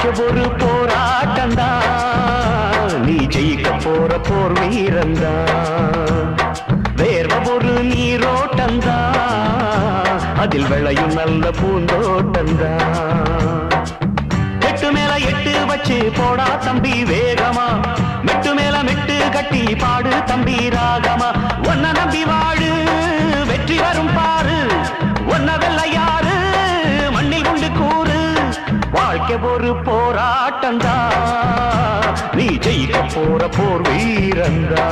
வாழ்க்கை ஒரு போராட்டந்தா நீ ஜெயிக்க போற போர் வீரந்தா வேர்வ ஒரு நீரோட்டந்தா அதில் விளையும் நல்ல பூந்தோட்டந்தா எட்டு மேல எட்டு வச்சு போடா தம்பி வேகமா. மெட்டு மேல மெட்டு கட்டி பாடு தம்பி ராகமா. வாழ்க்கை ஒரு போராட்டந்தா நீ ஜெயிக்க போற போர் வீரந்தா